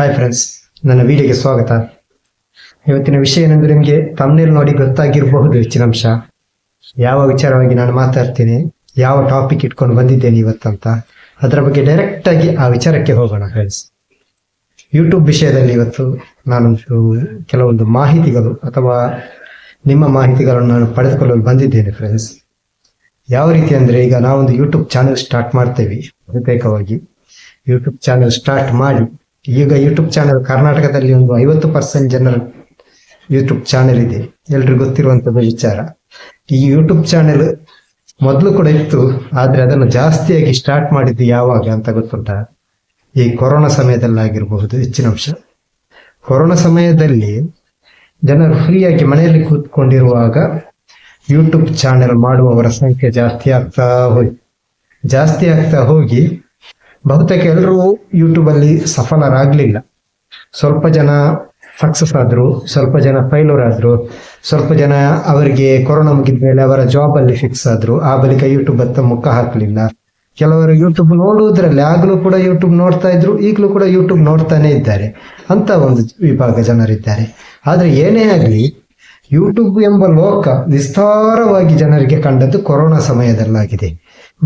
Hi friends ನನ್ನ ವಿಡಿಯೋಗೆ ಸ್ವಾಗತ. ಇವತ್ತಿನ ವಿಷಯ ಏನೆಂದ್ರೆ ನಿಮಗೆ ತಮ್ಮನೇಲಿ ನೋಡಿ ಗೊತ್ತಾಗಿರಬಹುದು ಹೆಚ್ಚಿನ ಅಂಶ ಯಾವ ವಿಚಾರವಾಗಿ ನಾನು ಮಾತಾಡ್ತೀನಿ, ಯಾವ ಟಾಪಿಕ್ ಇಟ್ಕೊಂಡು ಬಂದಿದ್ದೇನೆ ಇವತ್ತಂತ, ಅದರ ಬಗ್ಗೆ ಡೈರೆಕ್ಟ್ ಆಗಿ ಆ ವಿಚಾರಕ್ಕೆ ಹೋಗೋಣ ಫ್ರೆಂಡ್ಸ್ ಯೂಟ್ಯೂಬ್ ವಿಷಯದಲ್ಲಿ ಇವತ್ತು ನಾನು ಕೆಲವೊಂದು ಮಾಹಿತಿಗಳು ಅಥವಾ ನಿಮ್ಮ ಮಾಹಿತಿಗಳನ್ನು ನಾನು ಪಡೆದುಕೊಳ್ಳಲು ಬಂದಿದ್ದೇನೆ ಫ್ರೆಂಡ್ಸ್ ಯಾವ ರೀತಿ ಅಂದ್ರೆ ಈಗ ನಾವೊಂದು ಯೂಟ್ಯೂಬ್ ಚಾನೆಲ್ ಸ್ಟಾರ್ಟ್ ಮಾಡ್ತೇವೆ. ಬಹುತೇಕವಾಗಿ ಯೂಟ್ಯೂಬ್ ಚಾನೆಲ್ ಸ್ಟಾರ್ಟ್ ಮಾಡಿ ಈಗ ಯೂಟ್ಯೂಬ್ ಚಾನೆಲ್ ಕರ್ನಾಟಕದಲ್ಲಿ ಒಂದು ಐವತ್ತು ಪರ್ಸೆಂಟ್ ಜನರ ಯೂಟ್ಯೂಬ್ ಚಾನೆಲ್ ಇದೆ. ಎಲ್ರಿಗೂ ಗೊತ್ತಿರುವಂತದ್ದು ವಿಚಾರ. ಈ ಯೂಟ್ಯೂಬ್ ಚಾನೆಲ್ ಮೊದಲು ಕೂಡ ಇತ್ತು, ಆದ್ರೆ ಅದನ್ನು ಜಾಸ್ತಿಯಾಗಿ ಸ್ಟಾರ್ಟ್ ಮಾಡಿದ್ದು ಯಾವಾಗ ಅಂತ ಗೊತ್ತುಂಟ? ಈ ಕೊರೋನಾ ಸಮಯದಲ್ಲಾಗಿರಬಹುದು, ಹೆಚ್ಚಿನ ಅಂಶ. ಕೊರೋನಾ ಸಮಯದಲ್ಲಿ ಜನರು ಫ್ರೀಯಾಗಿ ಮನೆಯಲ್ಲಿ ಕೂತ್ಕೊಂಡಿರುವಾಗ ಯೂಟ್ಯೂಬ್ ಚಾನೆಲ್ ಮಾಡುವವರ ಸಂಖ್ಯೆ ಜಾಸ್ತಿ ಆಗ್ತಾ ಹೋಯ್ತು ಜಾಸ್ತಿ ಆಗ್ತಾ ಹೋಗಿ ಬಹುತೇಕ ಎಲ್ಲರೂ ಯೂಟ್ಯೂಬಲ್ಲಿ ಸಫಲರಾಗ್ಲಿಲ್ಲ. ಸ್ವಲ್ಪ ಜನ ಸಕ್ಸಸ್ ಆದ್ರು, ಸ್ವಲ್ಪ ಜನ ಫೈಲೋರ್ ಆದ್ರು, ಸ್ವಲ್ಪ ಜನ ಅವರಿಗೆ ಕೊರೋನಾ ಮುಗಿದ ಮೇಲೆ ಅವರ ಜಾಬ್ ಅಲ್ಲಿ ಫಿಕ್ಸ್ ಆದ್ರು, ಆ ಬಳಿಕ ಯೂಟ್ಯೂಬ್ ಹತ್ತ ಮುಖ ಹಾಕಲಿಲ್ಲ. ಕೆಲವರು ಯೂಟ್ಯೂಬ್ ನೋಡುವುದರಲ್ಲಿ ಆಗಲೂ ಕೂಡ ಯೂಟ್ಯೂಬ್ ನೋಡ್ತಾ ಇದ್ರು, ಈಗಲೂ ಕೂಡ ಯೂಟ್ಯೂಬ್ ನೋಡ್ತಾನೆ ಇದ್ದಾರೆ ಅಂತ ಒಂದು ವಿಭಾಗ ಜನರಿದ್ದಾರೆ. ಆದ್ರೆ ಏನೇ ಆಗ್ಲಿ ಯೂಟ್ಯೂಬ್ ಎಂಬ ಲೋಕ ವಿಸ್ತಾರವಾಗಿ ಜನರಿಗೆ ಕಂಡದ್ದು ಕೊರೋನಾ ಸಮಯದಲ್ಲಾಗಿದೆ.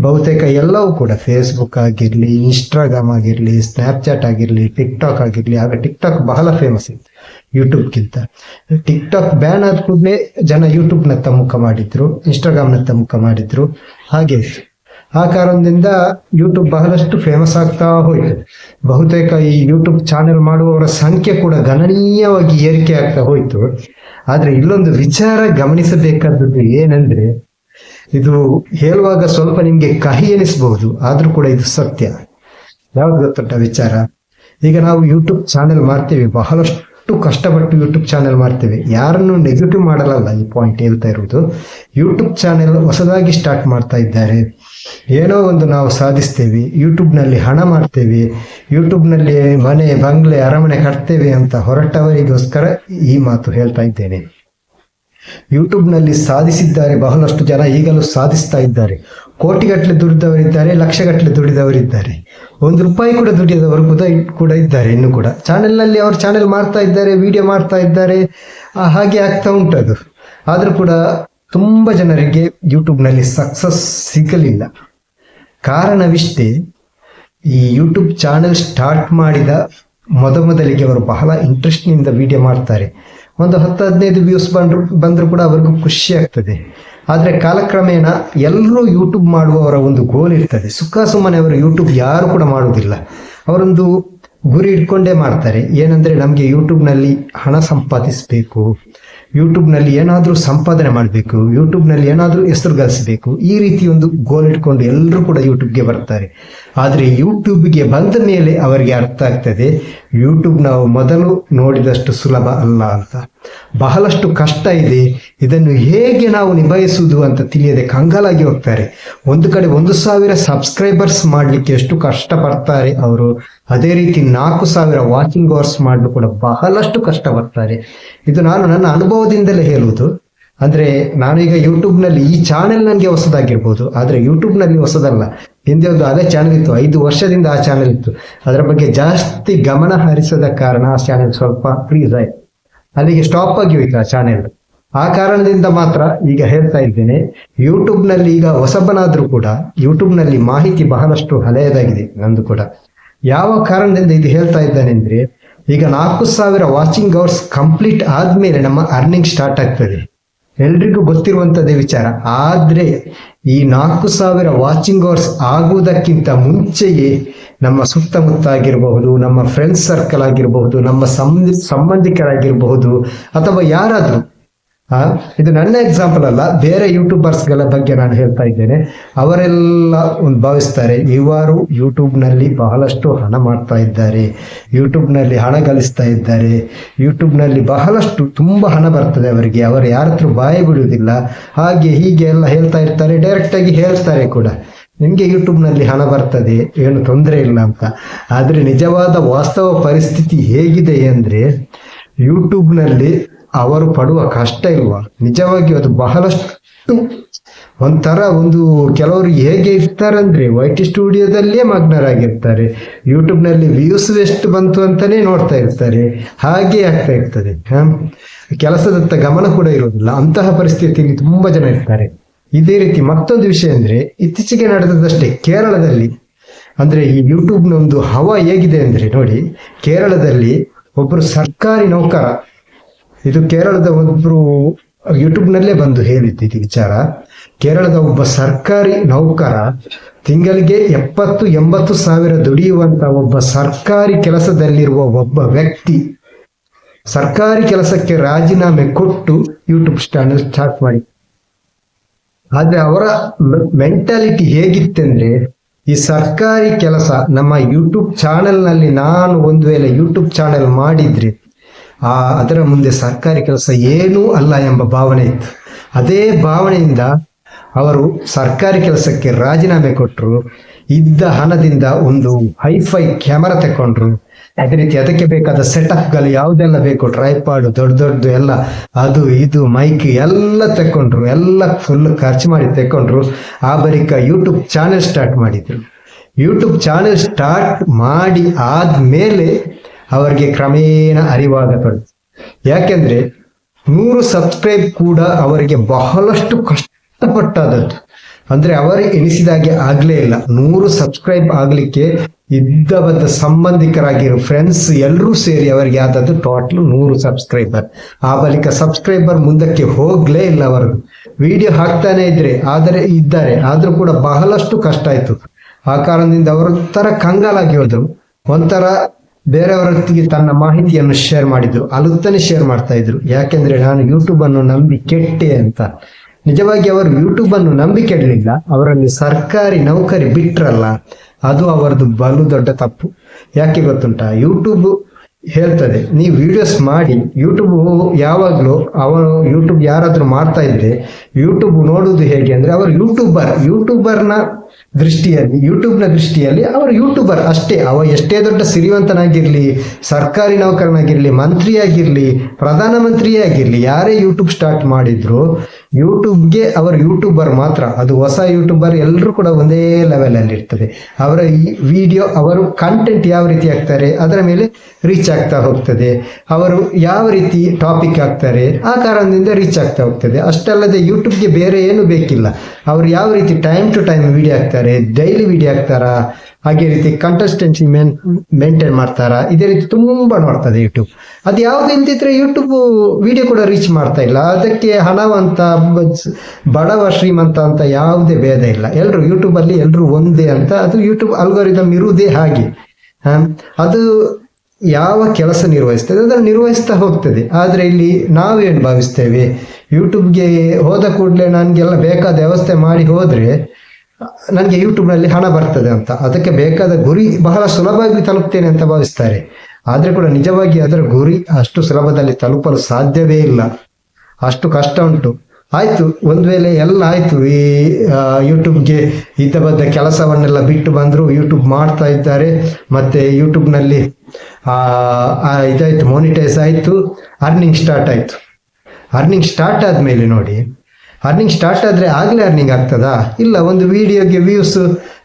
ಬಹುತೇಕ ಎಲ್ಲವೂ ಕೂಡ ಫೇಸ್ಬುಕ್ ಆಗಿರಲಿ ಇನ್ಸ್ಟಾಗ್ರಾಮ್ ಆಗಿರಲಿ ಸ್ನ್ಯಾಪ್ಚಾಟ್ ಆಗಿರಲಿ ಟಿಕ್ ಟಾಕ್ ಆಗಿರಲಿ, ಆಗ ಟಿಕ್ ಟಾಕ್ ಬಹಳ ಫೇಮಸ್ ಇತ್ತು ಯೂಟ್ಯೂಬ್ಗಿಂತ ಟಿಕ್ ಟಾಕ್ ಬ್ಯಾನ್ ಆದ ಕೂಡಲೇ ಜನ ಯೂಟ್ಯೂಬ್ನತ್ತ ಮುಖ ಮಾಡಿದ್ರು ಇನ್ಸ್ಟಾಗ್ರಾಮ್ನತ್ತ ಮುಖ ಮಾಡಿದ್ರು, ಹಾಗೆ. ಆ ಕಾರಣದಿಂದ ಯೂಟ್ಯೂಬ್ ಬಹಳಷ್ಟು ಫೇಮಸ್ ಆಗ್ತಾ ಹೋಯಿತು. ಬಹುತೇಕ ಈ ಯೂಟ್ಯೂಬ್ ಚಾನೆಲ್ ಮಾಡುವವರ ಸಂಖ್ಯೆ ಕೂಡ ಗಣನೀಯವಾಗಿ ಏರಿಕೆ ಆಗ್ತಾ ಹೋಯಿತು. ಆದರೆ ಇಲ್ಲೊಂದು ವಿಚಾರ ಗಮನಿಸಬೇಕಾದದ್ದು ಏನಂದ್ರೆ ಇದು ಹೇಳುವಾಗ ಸ್ವಲ್ಪ ನಿಮಗೆ ಕಹಿ ಎನಿಸಬಹುದು, ಆದ್ರೂ ಕೂಡ ಇದು ಸತ್ಯ. ಯಾವ್ದು ಗೊತ್ತುಂಟ ವಿಚಾರ? ಈಗ ನಾವು ಯೂಟ್ಯೂಬ್ ಚಾನೆಲ್ ಮಾಡ್ತೇವೆ, ಬಹಳಷ್ಟು ಕಷ್ಟಪಟ್ಟು ಯೂಟ್ಯೂಬ್ ಚಾನೆಲ್ ಮಾಡ್ತೇವೆ. ಯಾರನ್ನು ನೆಗೆಟಿವ್ ಮಾಡಲಲ್ಲ ಈ ಪಾಯಿಂಟ್ ಹೇಳ್ತಾ ಇರುವುದು. ಯೂಟ್ಯೂಬ್ ಚಾನೆಲ್ ಹೊಸದಾಗಿ ಸ್ಟಾರ್ಟ್ ಮಾಡ್ತಾ ಇದ್ದಾರೆ. ಏನೋ ಒಂದು ನಾವು ಸಾಧಿಸ್ತೇವೆ. ಯೂಟ್ಯೂಬ್ನಲ್ಲಿ ಹಣ ಮಾಡ್ತೇವೆ. ಯೂಟ್ಯೂಬ್ನಲ್ಲಿ ಮನೆ, ಬಂಗ್ಲೆ, ಅರಮನೆ ಕಟ್ತೇವೆ ಅಂತ ಹೊರಟವರಿಗೋಸ್ಕರ ಈ ಮಾತು ಹೇಳ್ತಾ ಇದ್ದೇನೆ. ಯೂಟ್ಯೂಬ್ನಲ್ಲಿ ಸಾಧಿಸಿದ್ದಾರೆ ಬಹಳಷ್ಟು ಜನ, ಈಗಲೂ ಸಾಧಿಸ್ತಾ ಇದ್ದಾರೆ. ಕೋಟಿಗಟ್ಟಲೆ ದುಡಿದವರಿದ್ದಾರೆ, ಲಕ್ಷಗಟ್ಟಲೆ ದುಡಿದವರಿದ್ದಾರೆ. ಒಂದು ರೂಪಾಯಿ ಕೂಡ ದುಡಿಯದವರು ಕೂಡ ಕೂಡ ಇದ್ದಾರೆ ಇನ್ನು ಕೂಡ. ಚಾನೆಲ್ನಲ್ಲಿ ಅವರು ಚಾನೆಲ್ ಮಾಡ್ತಾ ಇದ್ದಾರೆ, ವಿಡಿಯೋ ಮಾಡ್ತಾ ಇದ್ದಾರೆ ಹಾಗೆ ಆಗ್ತಾ ಉಂಟು ಅದು. ಆದರೂ ಕೂಡ ತುಂಬ ಜನರಿಗೆ ಯೂಟ್ಯೂಬ್ನಲ್ಲಿ ಸಕ್ಸಸ್ ಸಿಗಲಿಲ್ಲ. ಕಾರಣವಿಷ್ಟೇ, ಈ ಯೂಟ್ಯೂಬ್ ಚಾನೆಲ್ ಸ್ಟಾರ್ಟ್ ಮಾಡಿದ ಮೊದಮೊದಲಿಗೆ ಅವರು ಬಹಳ ಇಂಟ್ರೆಸ್ಟ್ನಿಂದ ವಿಡಿಯೋ ಮಾಡ್ತಾರೆ ಒಂದು ಹತ್ತು ಹದಿನೈದು ವ್ಯೂಸ್ ಬಂದ್ರು, ಬಂದರೂ ಕೂಡ ಅವ್ರಿಗೂ ಖುಷಿ ಆಗ್ತದೆ. ಆದರೆ ಕಾಲಕ್ರಮೇಣ ಎಲ್ಲರೂ ಯೂಟ್ಯೂಬ್ ಮಾಡುವವರ ಒಂದು ಗೋಲ್ ಇರ್ತದೆ. ಸುಖ ಸುಮ್ಮನೆ ಅವರು ಯೂಟ್ಯೂಬ್ ಯಾರು ಕೂಡ ಮಾಡುವುದಿಲ್ಲ. ಅವರೊಂದು ಗುರಿ ಇಟ್ಕೊಂಡೇ ಮಾಡ್ತಾರೆ. ಏನಂದ್ರೆ ನಮಗೆ ಯೂಟ್ಯೂಬ್ನಲ್ಲಿ ಹಣ ಸಂಪಾದಿಸಬೇಕು. ಯೂಟ್ಯೂಬ್ನಲ್ಲಿ ಏನಾದರೂ ಸಂಪಾದನೆ ಮಾಡಬೇಕು. ಯೂಟ್ಯೂಬ್ನಲ್ಲಿ ಏನಾದರೂ ಹೆಸರು ಗಳಿಸಬೇಕು. ಈ ರೀತಿ ಒಂದು ಗೋಲ್ ಇಟ್ಕೊಂಡು ಎಲ್ಲರೂ ಕೂಡ ಯೂಟ್ಯೂಬ್ಗೆ ಬರ್ತಾರೆ. ಆದರೆ ಯೂಟ್ಯೂಬ್ಗೆ ಬಂದ ಮೇಲೆ ಅವರಿಗೆ ಅರ್ಥ ಆಗ್ತದೆ, ಯೂಟ್ಯೂಬ್ ನಾವು ಮೊದಲು ನೋಡಿದಷ್ಟು ಸುಲಭ ಅಲ್ಲ ಅಂತ. ಬಹಳಷ್ಟು ಕಷ್ಟ ಇದೆ. ಇದನ್ನು ಹೇಗೆ ನಾವು ನಿಭಾಯಿಸುವುದು ಅಂತ ತಿಳಿಯದೆ ಕಂಗಾಲಾಗಿ ಹೋಗ್ತಾರೆ. ಒಂದು ಕಡೆ ಒಂದು ಸಾವಿರ ಸಬ್ಸ್ಕ್ರೈಬರ್ಸ್ ಮಾಡಲಿಕ್ಕೆ ಎಷ್ಟು ಕಷ್ಟ ಪಡ್ತಾರೆ ಅವರು. ಅದೇ ರೀತಿ ನಾಲ್ಕು ಸಾವಿರ ವಾಚಿಂಗ್ ಅವರ್ಸ್ ಮಾಡಲು ಕೂಡ ಬಹಳಷ್ಟು ಕಷ್ಟ ಪಡ್ತಾರೆ ಇದು ನಾನು ನನ್ನ ಅನುಭವದಿಂದಲೇ ಹೇಳುವುದು. ಅಂದ್ರೆ ನಾನೀಗ ಯೂಟ್ಯೂಬ್ನಲ್ಲಿ ಈ ಚಾನೆಲ್ ನನಗೆ ಹೊಸದಾಗಿರ್ಬೋದು. ಆದ್ರೆ ಯೂಟ್ಯೂಬ್ನಲ್ಲಿ ಹೊಸದಲ್ಲ. ಹಿಂದೆ ಒಂದು ಅದೇ ಚಾನಲ್ ಇತ್ತು. ಐದು ವರ್ಷದಿಂದ ಆ ಚಾನಲ್ ಇತ್ತು. ಅದರ ಬಗ್ಗೆ ಜಾಸ್ತಿ ಗಮನ ಹರಿಸದ ಕಾರಣ ಆ ಚಾನೆಲ್ ಸ್ವಲ್ಪ ಫ್ರೀಸ್ ಆಯ್ತು. ಅಲ್ಲಿಗೆ ಸ್ಟಾಪ್ ಆಗಿ ಹೋಯ್ತು ಆ ಚಾನೆಲ್ ಆ ಕಾರಣದಿಂದ ಮಾತ್ರ ಈಗ ಹೇಳ್ತಾ ಇದ್ದೇನೆ ಯೂಟ್ಯೂಬ್ನಲ್ಲಿ ಈಗ ಹೊಸಬನಾದರೂ ಕೂಡ ಯೂಟ್ಯೂಬ್ನಲ್ಲಿ ಮಾಹಿತಿ ಬಹಳಷ್ಟು ಹಳೆಯದಾಗಿದೆ ನಂದು ಕೂಡ. ಯಾವ ಕಾರಣದಿಂದ ಇದು ಹೇಳ್ತಾ ಇದ್ದಾನೆ ಅಂದ್ರೆ, ಈಗ ನಾಲ್ಕು ಸಾವಿರ ವಾಚಿಂಗ್ ಅವರ್ಸ್ ಕಂಪ್ಲೀಟ್ ಆದಮೇಲೆ ನಮ್ಮ ಅರ್ನಿಂಗ್ ಸ್ಟಾರ್ಟ್ ಆಗ್ತದೆ. ಎಲ್ರಿಗೂ ಗೊತ್ತಿರುವಂತದ್ದೇ ವಿಚಾರ. ಆದ್ರೆ ಈ ನಾಲ್ಕು ಸಾವಿರ ವಾಚಿಂಗ್ ಅವರ್ಸ್ ಆಗುವುದಕ್ಕಿಂತ ಮುಂಚೆಯೇ ನಮ್ಮ ಸುತ್ತಮುತ್ತ ಆಗಿರಬಹುದು ನಮ್ಮ ಫ್ರೆಂಡ್ಸ್ ಸರ್ಕಲ್ ಆಗಿರಬಹುದು, ನಮ್ಮ ಸಂಬಂಧಿ, ಸಂಬಂಧಿಕರಾಗಿರಬಹುದು, ಅಥವಾ ಯಾರಾದ್ರೂ ಆ? ಇದು ನನ್ನ ಎಕ್ಸಾಂಪಲ್ ಅಲ್ಲ, ಬೇರೆ ಯೂಟ್ಯೂಬರ್ಸ್ಗಳ ಬಗ್ಗೆ ನಾನು ಹೇಳ್ತಾ ಇದ್ದೇನೆ. ಅವರೆಲ್ಲ ಒಂದು ಭಾವಿಸ್ತಾರೆ, ಇವರು ಯೂಟ್ಯೂಬ್ನಲ್ಲಿ ಬಹಳಷ್ಟು ಹಣ ಮಾಡ್ತಾ ಇದ್ದಾರೆ ಯೂಟ್ಯೂಬ್ನಲ್ಲಿ ಹಣ ಗಳಿಸ್ತಾ ಇದ್ದಾರೆ ಯೂಟ್ಯೂಬ್ನಲ್ಲಿ ಬಹಳಷ್ಟು ತುಂಬಾ ಹಣ ಬರ್ತದೆ ಅವರಿಗೆ, ಅವರು ಯಾರ ಹತ್ರ ಬಾಯಿ ಬಿಡುವುದಿಲ್ಲ. ಹಾಗೆ ಹೀಗೆ ಎಲ್ಲ ಹೇಳ್ತಾ ಇರ್ತಾರೆ ಡೈರೆಕ್ಟ್ ಆಗಿ ಹೇಳ್ತಾರೆ ಕೂಡ. ನಿಮಗೆ ಯೂಟ್ಯೂಬ್ನಲ್ಲಿ ಹಣ ಬರ್ತದೆ, ಏನು ತೊಂದರೆ ಇಲ್ಲ ಅಂತ. ಆದರೆ ನಿಜವಾದ ವಾಸ್ತವ ಪರಿಸ್ಥಿತಿ ಹೇಗಿದೆ ಅಂದರೆ ಯೂಟ್ಯೂಬ್ನಲ್ಲಿ ಅವರು ಪಡುವ ಕಷ್ಟ ಇಲ್ವಾ? ನಿಜವಾಗಿ ಅದು ಬಹಳಷ್ಟು ಒಂಥರ ಒಂದು ಕೆಲವರು ಹೇಗೆ ಇರ್ತಾರಂದ್ರೆ ಟಿ ಸ್ಟುಡಿಯೋದಲ್ಲೇ ಮಗ್ನರಾಗಿರ್ತಾರೆ. ಯೂಟ್ಯೂಬ್ನಲ್ಲಿ ವ್ಯೂಸ್ ಎಷ್ಟು ಬಂತು ಅಂತಾನೆ ನೋಡ್ತಾ ಇರ್ತಾರೆ. ಹಾಗೆ ಆಗ್ತಾ ಇರ್ತದೆ? ಕೆಲಸದತ್ತ ಗಮನ ಕೂಡ ಇರೋದಿಲ್ಲ ಅಂತಹ ಪರಿಸ್ಥಿತಿಯಲ್ಲಿ ತುಂಬಾ ಜನ ಇರ್ತಾರೆ. ಇದೇ ರೀತಿ ಮತ್ತೊಂದು ವಿಷಯ ಅಂದ್ರೆ ಇತ್ತೀಚೆಗೆ ನಡೆದದಷ್ಟೇ ಕೇರಳದಲ್ಲಿ. ಅಂದ್ರೆ ಈ ಯೂಟ್ಯೂಬ್ನ ಒಂದು ಹವಾ ಹೇಗಿದೆ ಅಂದ್ರೆ ನೋಡಿ, ಕೇರಳದಲ್ಲಿ ಒಬ್ಬರು ಸರ್ಕಾರಿ ನೌಕರ ಇದು ಕೇರಳದ ಒಬ್ರು ಯೂಟ್ಯೂಬ್ನಲ್ಲೇ ಬಂದು ಹೇಳಿದ್ದು ಇದು ವಿಚಾರ. ಕೇರಳದ ಒಬ್ಬ ಸರ್ಕಾರಿ ನೌಕರ ತಿಂಗಳಿಗೆ ಎಪ್ಪತ್ತು, ಎಂಬತ್ತು ಸಾವಿರ ದುಡಿಯುವಂತ ಒಬ್ಬ ಸರ್ಕಾರಿ ಕೆಲಸದಲ್ಲಿರುವ ಒಬ್ಬ ವ್ಯಕ್ತಿ ಸರ್ಕಾರಿ ಕೆಲಸಕ್ಕೆ ರಾಜೀನಾಮೆ ಕೊಟ್ಟು ಯೂಟ್ಯೂಬ್ ಚಾನಲ್ ಸ್ಟಾರ್ಟ್ ಮಾಡಿ. ಆದ್ರೆ ಅವರ ಮೆಂಟಾಲಿಟಿ ಹೇಗಿತ್ತಂದ್ರೆ ಈ ಸರ್ಕಾರಿ ಕೆಲಸ ನಮ್ಮ ಯೂಟ್ಯೂಬ್ ಚಾನೆಲ್ನಲ್ಲಿ ನಾನು ಒಂದು ವೇಳೆ ಯೂಟ್ಯೂಬ್ ಚಾನೆಲ್ ಮಾಡಿದ್ರೆ ಆ, ಅದರ ಮುಂದೆ ಸರ್ಕಾರಿ ಕೆಲಸ ಏನೂ ಅಲ್ಲ ಎಂಬ ಭಾವನೆ ಇತ್ತು. ಅದೇ ಭಾವನೆಯಿಂದ ಅವರು ಸರ್ಕಾರಿ ಕೆಲಸಕ್ಕೆ ರಾಜೀನಾಮೆ ಕೊಟ್ಟರು ಇದ್ದ ಹಣದಿಂದ ಒಂದು ಹೈಫೈ ಕ್ಯಾಮರಾ ತಕೊಂಡ್ರು ಅದೇ ರೀತಿ ಅದಕ್ಕೆ ಬೇಕಾದ ಸೆಟಪ್ಗಳು ಯಾವುದೆಲ್ಲ ಬೇಕು? ಟ್ರೈಪಾಡ್, ದೊಡ್ಡ ದೊಡ್ಡದು ಎಲ್ಲ, ಅದು, ಇದು, ಮೈಕ್ ಎಲ್ಲ ತಕೊಂಡ್ರು ಎಲ್ಲ ಫುಲ್ ಖರ್ಚು ಮಾಡಿ ತಕೊಂಡ್ರು ಆ ಬಳಿಕ ಯೂಟ್ಯೂಬ್ ಚಾನೆಲ್ ಸ್ಟಾರ್ಟ್ ಮಾಡಿದ್ರು. ಯೂಟ್ಯೂಬ್ ಚಾನೆಲ್ ಸ್ಟಾರ್ಟ್ ಮಾಡಿ ಆದ್ಮೇಲೆ ಅವರಿಗೆ ಕ್ರಮೇಣ ಅರಿವಾಗತೊಡಗಿತು ಯಾಕೆಂದ್ರೆ ನೂರು ಸಬ್ಸ್ಕ್ರೈಬ್ ಕೂಡ ಅವರಿಗೆ ಬಹಳಷ್ಟು ಕಷ್ಟಪಟ್ಟಾದದ್ದು ಅಂದ್ರೆ ಅವರು ಎನಿಸಿದಾಗೆ ಆಗ್ಲೇ ಇಲ್ಲ. ನೂರು ಸಬ್ಸ್ಕ್ರೈಬ್ ಆಗ್ಲಿಕ್ಕೆ ಇದ್ದ ಬದ್ದ ಸಂಬಂಧಿಕರಾಗಿರೋ ಫ್ರೆಂಡ್ಸ್ ಎಲ್ಲರೂ ಸೇರಿ ಅವರಿಗೆ ಆದದ್ದು ಟೋಟಲ್ ನೂರು ಸಬ್ಸ್ಕ್ರೈಬರ್ ಆ ಬಳಿಕ ಸಬ್ಸ್ಕ್ರೈಬರ್ ಮುಂದಕ್ಕೆ ಹೋಗ್ಲೇ ಇಲ್ಲ ಅವರು. ವಿಡಿಯೋ ಹಾಕ್ತಾನೆ ಇದ್ರೆ, ಆದರೆ ಇದ್ದಾರೆ. ಆದ್ರೂ ಕೂಡ ಬಹಳಷ್ಟು ಕಷ್ಟ ಆಯ್ತು. ಆ ಕಾರಣದಿಂದ ಅವರು ಒಂಥರ ಕಂಗಾಲಾಗಿ ಹೋದ್ರು. ಒಂಥರ ಬೇರೆಯವರೊತ್ತಿಗೆ ತನ್ನ ಮಾಹಿತಿಯನ್ನು ಶೇರ್ ಮಾಡಿದ್ರು. ಅಲುತ್ತನೆ ಶೇರ್ ಮಾಡ್ತಾ ಇದ್ರು. ಯಾಕೆಂದ್ರೆ ನಾನು ಯೂಟ್ಯೂಬ್ ಅನ್ನು ನಂಬಿ ಕೆಟ್ಟೆ ಅಂತ. ನಿಜವಾಗಿ ಅವರು ಯೂಟ್ಯೂಬ್ ಅನ್ನು ನಂಬಿ ಕೆಡಲಿಲ್ಲ. ಅವರಲ್ಲಿ ಸರ್ಕಾರಿ ನೌಕರಿ ಬಿಟ್ರಲ್ಲ. ಅದು ಅವರದು ಬಲು ದೊಡ್ಡ ತಪ್ಪು. ಯಾಕೆ ಗೊತ್ತುಂಟ? ಯೂಟ್ಯೂಬ್ ಹೇಳ್ತದೆ, ನೀವು ವಿಡಿಯೋಸ್ ಮಾಡಿ ಯೂಟ್ಯೂಬ್ ಯಾವಾಗಲೂ ಅವನು ಯೂಟ್ಯೂಬ್ ಯಾರಾದರೂ ಮಾಡ್ತಾ ಇದ್ದೆ ಯೂಟ್ಯೂಬ್ ನೋಡುವುದು ಹೇಗೆ? ಅಂದ್ರೆ ಅವರು ಯೂಟ್ಯೂಬರ್ ಯೂಟ್ಯೂಬರ್ನ ದೃಷ್ಟಿಯಲ್ಲಿ ಯೂಟ್ಯೂಬ್ನ ದೃಷ್ಟಿಯಲ್ಲಿ ಅವರು ಯೂಟ್ಯೂಬರ್ ಅಷ್ಟೇ. ಅವ ಎಷ್ಟೇ ದೊಡ್ಡ ಸಿರಿವಂತನಾಗಿರಲಿ, ಸರ್ಕಾರಿ ನೌಕರನಾಗಿರಲಿ, ಮಂತ್ರಿಯಾಗಿರಲಿ ಪ್ರಧಾನಮಂತ್ರಿಯೇ ಆಗಿರಲಿ ಯಾರೇ ಯೂಟ್ಯೂಬ್ ಸ್ಟಾರ್ಟ್ ಮಾಡಿದ್ರು ಯೂಟ್ಯೂಬ್ಗೆ ಅವರು ಯೂಟ್ಯೂಬರ್ ಮಾತ್ರ. ಅದು ಹೊಸ ಯೂಟ್ಯೂಬರ್ ಎಲ್ಲರೂ ಕೂಡ ಒಂದೇ ಲೆವೆಲ್ ಅಲ್ಲಿ ಇರ್ತದೆ. ಅವರ ಈ ವಿಡಿಯೋ ಅವರು ಕಂಟೆಂಟ್ ಯಾವ ರೀತಿ ಹಾಕ್ತಾರೆ, ಅದರ ಮೇಲೆ ರೀಚ್ ಆಗ್ತಾ ಹೋಗ್ತದೆ. ಅವರು ಯಾವ ರೀತಿ ಟಾಪಿಕ್ ಹಾಕ್ತಾರೆ, ಆ ಕಾರಣದಿಂದ ರೀಚ್ ಆಗ್ತಾ ಹೋಗ್ತದೆ. ಅಷ್ಟಲ್ಲದೆ ಯೂಟ್ಯೂಬ್ಗೆ ಬೇರೆ ಏನು ಬೇಕಿಲ್ಲ. ಅವರು ಯಾವ ರೀತಿ ಟೈಮ್ ಟು ಟೈಮ್ ವಿಡಿಯೋ ಹಾಕ್ತಾರೆ ಡೈಲಿ ವಿಡಿಯೋ ಹಾಕ್ತಾರಾ, ಹಾಗೆ ರೀತಿ ಕಂಟೆಸ್ಟೆನ್ಸಿ ಮೇನ್ ಮೇಂಟೈನ್ ಮಾಡ್ತಾರಾ, ಇದೇ ರೀತಿ ತುಂಬಾ ನೋಡ್ತದೆ ಯೂಟ್ಯೂಬ್ ಅದು ಯಾವ್ದು ಇಲ್ದಿದ್ರೆ ಯೂಟ್ಯೂಬ್ ವಿಡಿಯೋ ಕೂಡ ರೀಚ್ ಮಾಡ್ತಾ ಇಲ್ಲ. ಅದಕ್ಕೆ ಹಣವಂತ ಬಡವ ಶ್ರೀಮಂತ ಅಂತ ಯಾವುದೇ ಭೇದ ಇಲ್ಲ. ಎಲ್ಲರೂ ಯೂಟ್ಯೂಬ್ ಅಲ್ಲಿ ಎಲ್ಲರೂ ಒಂದೇ ಅಂತ, ಅದು ಯೂಟ್ಯೂಬ್ ಅಲ್ಗೋರಿದಮ್ ಇರುವುದೇ ಹಾಗೆ? ಅದು ಯಾವ ಕೆಲಸ ನಿರ್ವಹಿಸ್ತದೆ, ಅದನ್ನು ನಿರ್ವಹಿಸ್ತಾ ಹೋಗ್ತದೆ. ಆದ್ರೆ ಇಲ್ಲಿ ನಾವೇನು ಭಾವಿಸ್ತೇವೆ? ಯೂಟ್ಯೂಬ್ಗೆ ಹೋದ ಕೂಡಲೇ ನನಗೆಲ್ಲ ಬೇಕಾದ ವ್ಯವಸ್ಥೆ ಮಾಡಿ ಹೋದ್ರೆ ನನಗೆ ಯೂಟ್ಯೂಬ್ನಲ್ಲಿ ಹಣ ಬರ್ತದೆ ಅಂತ. ಅದಕ್ಕೆ ಬೇಕಾದ ಗುರಿ ಬಹಳ ಸುಲಭವಾಗಿ ತಲುಪ್ತೇನೆ ಅಂತ ಭಾವಿಸ್ತಾರೆ. ಆದರೆ ಕೂಡ ನಿಜವಾಗಿ ಅದರ ಗುರಿ ಅಷ್ಟು ಸುಲಭದಲ್ಲಿ ತಲುಪಲು ಸಾಧ್ಯವೇ ಇಲ್ಲ. ಅಷ್ಟು ಕಷ್ಟ ಉಂಟು. ಆಯ್ತು, ಒಂದು ವೇಳೆ ಎಲ್ಲ ಆಯಿತು, ಈ ಯೂಟ್ಯೂಬ್ಗೆ ಇದ್ದ ಬದ್ದ ಕೆಲಸವನ್ನೆಲ್ಲ ಬಿಟ್ಟು ಬಂದ್ರು ಯೂಟ್ಯೂಬ್ ಮಾಡ್ತಾ ಇದ್ದಾರೆ. ಮತ್ತೆ ಯೂಟ್ಯೂಬ್ನಲ್ಲಿ ಇದಾಯ್ತು ಮೋನಿಟೈಸ್ ಆಯ್ತು ಅರ್ನಿಂಗ್ ಸ್ಟಾರ್ಟ್ ಆಯಿತು. ಅರ್ನಿಂಗ್ ಸ್ಟಾರ್ಟ್ ಆದ್ಮೇಲೆ ನೋಡಿ ಅರ್ನಿಂಗ್ ಸ್ಟಾರ್ಟ್ ಆದ್ರೆ ಆಗಲೇ ಅರ್ನಿಂಗ್ ಆಗ್ತದಾ? ಇಲ್ಲ, ಒಂದು ವಿಡಿಯೋಗೆ ವ್ಯೂಸ್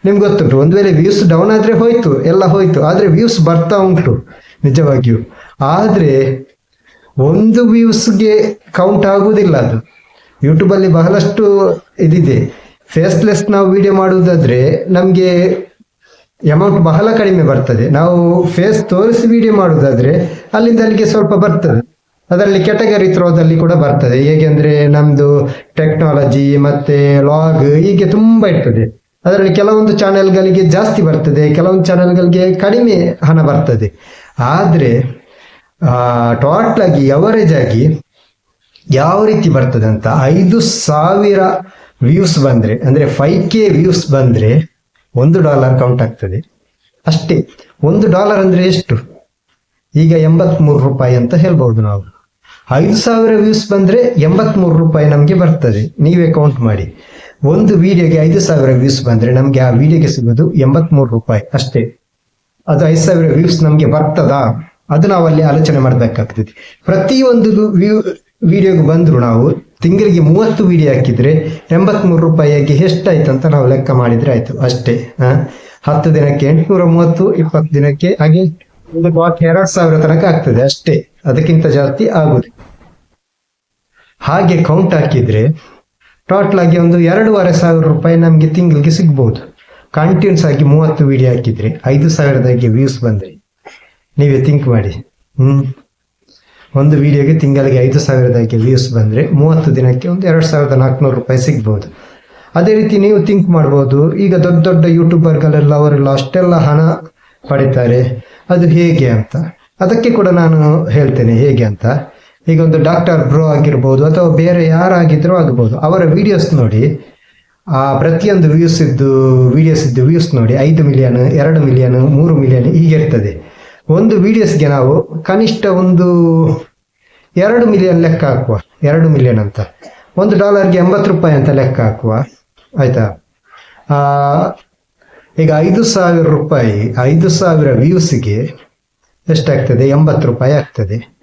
ನಿಮ್ಗೆ ಗೊತ್ತುಂಟು, ಒಂದು ವೇಳೆ ವ್ಯೂಸ್ ಡೌನ್ ಆದ್ರೆ ಹೋಯ್ತು, ಎಲ್ಲ ಹೋಯ್ತು, ಆದ್ರೆ ವ್ಯೂಸ್ ಬರ್ತಾ ಉಂಟು, ನಿಜವಾಗಿಯೂ. ಆದ್ರೆ, ಒಂದು ವ್ಯೂಸ್ಗೆ ಕೌಂಟ್ ಆಗುವುದಿಲ್ಲ ಅದು. ಯೂಟ್ಯೂಬಲ್ಲಿ ಬಹಳಷ್ಟು ಇದಿದೆ. ಫೇಸ್ಲೆಸ್ ನಾವು ವಿಡಿಯೋ ಮಾಡುವುದಾದ್ರೆ, ನಮಗೆ ಅಮೌಂಟ್ ಬಹಳ ಕಡಿಮೆ ಬರ್ತದೆ. ನಾವು ಫೇಸ್ ತೋರಿಸಿ ವಿಡಿಯೋ ಮಾಡುವುದಾದ್ರೆ, ಅಲ್ಲಿಂದ ಅಲ್ಲಿಗೆ ಸ್ವಲ್ಪ ಬರ್ತದೆ. ಅದರಲ್ಲಿ ಕೆಟಗರಿ ಥ್ರೋದಲ್ಲಿ ಕೂಡ ಬರ್ತದೆ. ಹೇಗೆಂದ್ರೆ ನಮ್ದು ಟೆಕ್ನಾಲಜಿ ಮತ್ತೆ ಲಾಗ್ ಹೀಗೆ ತುಂಬಾ ಇರ್ತದೆ. ಅದರಲ್ಲಿ ಕೆಲವೊಂದು ಚಾನೆಲ್ಗಳಿಗೆ ಜಾಸ್ತಿ ಬರ್ತದೆ, ಕೆಲವೊಂದು ಚಾನೆಲ್ಗಳಿಗೆ ಕಡಿಮೆ ಹಣ ಬರ್ತದೆ. ಆದ್ರೆ ಟೋಟಲ್ ಆಗಿ ಅವರೇಜ್ ಆಗಿ ಯಾವ ರೀತಿ ಬರ್ತದೆ ಅಂತ ಐದು ಸಾವಿರ ವ್ಯೂಸ್ ಬಂದ್ರೆ, ಅಂದ್ರೆ ಫೈವ್ ಕೆ ವ್ಯೂಸ್ ಬಂದ್ರೆ ಒಂದು ಡಾಲರ್ ಕೌಂಟ್ ಆಗ್ತದೆ. ಅಷ್ಟೇ, ಒಂದು ಡಾಲರ್ ಅಂದ್ರೆ ಎಷ್ಟು? ಈಗ ಎಂಬತ್ಮೂರು ರೂಪಾಯಿ ಅಂತ ಹೇಳ್ಬೋದು ನಾವು. ಐದು ಸಾವಿರ ವ್ಯೂಸ್ ಬಂದ್ರೆ ಎಂಬತ್ಮೂರು ರೂಪಾಯಿ ನಮಗೆ ಬರ್ತದೆ. ನೀವೇ ಕೌಂಟ್ ಮಾಡಿ. ಒಂದು ವಿಡಿಯೋಗೆ ಐದು ಸಾವಿರ ವ್ಯೂಸ್ ಬಂದ್ರೆ ನಮ್ಗೆ ಆ ವಿಡಿಯೋಗೆ ಸಿಗೋದು ಎಂಬತ್ಮೂರು ರೂಪಾಯಿ ಅಷ್ಟೇ. ಅದು ಐದು ಸಾವಿರ ವ್ಯೂಸ್ ನಮ್ಗೆ ಬರ್ತದಾ? ಅದು ನಾವಲ್ಲಿ ಆಲೋಚನೆ ಮಾಡ್ಬೇಕಾಗ್ತದೆ. ಪ್ರತಿಯೊಂದು ವ್ಯೂ ವಿಡಿಯೋಗೆ ಬಂದ್ರು ನಾವು ತಿಂಗಳಿಗೆ ಮೂವತ್ತು ವಿಡಿಯೋ ಹಾಕಿದ್ರೆ ಎಂಬತ್ಮೂರು ರೂಪಾಯಿಯಾಗಿ ಎಷ್ಟಾಯ್ತು ಅಂತ ನಾವು ಲೆಕ್ಕ ಮಾಡಿದ್ರೆ ಆಯ್ತು ಅಷ್ಟೇ ಹತ್ತು ದಿನಕ್ಕೆ ಎಂಟುನೂರ ಮೂವತ್ತು, ಇಪ್ಪತ್ತು ದಿನಕ್ಕೆ ಹಾಗೆ ಒಂದು ಬಾಕಿ ಎರಡ್ ಸಾವಿರ ತನಕ ಆಗ್ತದೆ ಅಷ್ಟೇ. ಅದಕ್ಕಿಂತ ಜಾಸ್ತಿ ಆಗುದು ಹಾಗೆ ಕೌಂಟ್ ಹಾಕಿದ್ರೆ ಟೋಟಲ್ ಆಗಿ ಒಂದು ಎರಡೂವರೆ ಸಾವಿರ ರೂಪಾಯಿ ನಮಗೆ ತಿಂಗಳಿಗೆ ಸಿಗ್ಬಹುದು ಕಂಟಿನ್ಯೂಸ್ ಆಗಿ ಮೂವತ್ತು ವಿಡಿಯೋ ಹಾಕಿದ್ರೆ ಐದು ಸಾವಿರದಾಗೆ ವ್ಯೂಸ್ ಬಂದ್ರೆ. ನೀವೇ ಥಿಂಕ್ ಮಾಡಿ. ಹ್ಮ್. ಒಂದು ವಿಡಿಯೋಗೆ ತಿಂಗಳಿಗೆ ಐದು ಸಾವಿರದಾಗೆ ವ್ಯೂಸ್ ಬಂದ್ರೆ ಮೂವತ್ತು ದಿನಕ್ಕೆ ಒಂದು ಎರಡು ಸಾವಿರದ ನಾಲ್ಕುನೂರು ರೂಪಾಯಿ ಸಿಗ್ಬೋದು. ಅದೇ ರೀತಿ ನೀವು ಥಿಂಕ್ ಮಾಡ್ಬೋದು. ಈಗ ದೊಡ್ಡ ದೊಡ್ಡ ಯೂಟ್ಯೂಬರ್ಗಳೆಲ್ಲ ಅವರೆಲ್ಲ ಅಷ್ಟೆಲ್ಲ ಹಣ ಪಡಿತಾರೆ. ಅದು ಹೇಗೆ ಅಂತ. ಅದಕ್ಕೆ ಕೂಡ ನಾನು ಹೇಳ್ತೇನೆ ಹೇಗೆ ಅಂತ. ಈಗ ಒಂದು ಡಾಕ್ಟರ್ ಬ್ರೋ ಆಗಿರ್ಬೋದು ಅಥವಾ ಬೇರೆ ಯಾರಾಗಿದ್ರೂ ಆಗ್ಬೋದು. ಅವರ ವಿಡಿಯೋಸ್ ನೋಡಿ. ಆ, ಪ್ರತಿಯೊಂದು ವ್ಯೂಸ್ ಇದ್ದು ವಿಡಿಯೋಸ್ ಇದ್ದು ವ್ಯೂಸ್ ನೋಡಿ. ಐದು ಮಿಲಿಯನ್ ಎರಡು ಮಿಲಿಯನ್ ಮೂರು ಮಿಲಿಯನ್ ಹೀಗಿರ್ತದೆ. ಒಂದು ವಿಡಿಯೋಸ್ಗೆ ನಾವು ಕನಿಷ್ಠ ಒಂದು ಎರಡು ಮಿಲಿಯನ್ ಲೆಕ್ಕ ಹಾಕುವ. ಎರಡು ಮಿಲಿಯನ್ ಅಂತ. ಒಂದು ಡಾಲರ್ಗೆ ಎಂಬತ್ತು ರೂಪಾಯಿ ಅಂತ ಲೆಕ್ಕ ಹಾಕುವ. ಆಯ್ತಾ? ಈಗ ಐದು ಸಾವಿರ ರೂಪಾಯಿ, ಐದು ಸಾವಿರ ವ್ಯೂಸ್ಗೆ ಎಷ್ಟಾಗ್ತದೆ? ಎಂಬತ್ತು ರೂಪಾಯಿ ಆಗ್ತದೆ.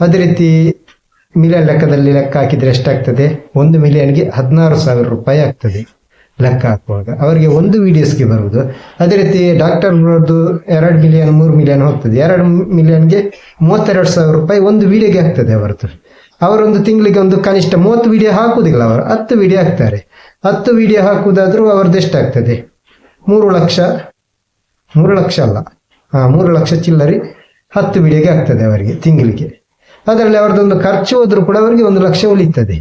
ಅದೇ ರೀತಿ ಮಿಲಿಯನ್ ಲೆಕ್ಕದಲ್ಲಿ ಲೆಕ್ಕ ಹಾಕಿದ್ರೆ ಎಷ್ಟಾಗ್ತದೆ? ಒಂದು ಮಿಲಿಯನ್ಗೆ ಹದಿನಾರು ಸಾವಿರ ರೂಪಾಯಿ ಆಗ್ತದೆ ಲೆಕ್ಕ ಹಾಕುವಾಗ. ಅವರಿಗೆ ಒಂದು ವಿಡಿಯೋಸ್ಗೆ ಬರುವುದು. ಅದೇ ರೀತಿ ಡಾಕ್ಟರ್ ಎರಡು ಮಿಲಿಯನ್ ಮೂರು ಮಿಲಿಯನ್ ಹೋಗ್ತದೆ. ಎರಡು ಮಿಲಿಯನ್ಗೆ ಮೂವತ್ತೆರಡು ಸಾವಿರ ರೂಪಾಯಿ ಒಂದು ವಿಡಿಯೋಗೆ ಆಗ್ತದೆ ಅವರದ್ದು. ಅವರೊಂದು ತಿಂಗಳಿಗೆ ಒಂದು ಕನಿಷ್ಠ ಮೂವತ್ತು ವಿಡಿಯೋ ಹಾಕುವುದಿಲ್ಲ ಅವರು. ಹತ್ತು ವಿಡಿಯೋ ಹಾಕ್ತಾರೆ. ಹತ್ತು ವಿಡಿಯೋ ಹಾಕುವುದಾದ್ರೂ ಅವರದ್ದು ಎಷ್ಟಾಗ್ತದೆ? ಮೂರು ಲಕ್ಷ ಮೂರು ಲಕ್ಷ ಅಲ್ಲ. ಹಾ ಮೂರು ಲಕ್ಷ ಚಿಲ್ಲರಿ ಹತ್ತು ವಿಡಿಯೋಗೆ ಆಗ್ತದೆ ಅವರಿಗೆ ತಿಂಗಳಿಗೆ. ಅದರಲ್ಲಿ ಅವ್ರದ್ದೊಂದು ಖರ್ಚು ಹೋದ್ರು ಕೂಡ ಅವರಿಗೆ ಒಂದು ಲಕ್ಷ ಉಳಿತದೆ.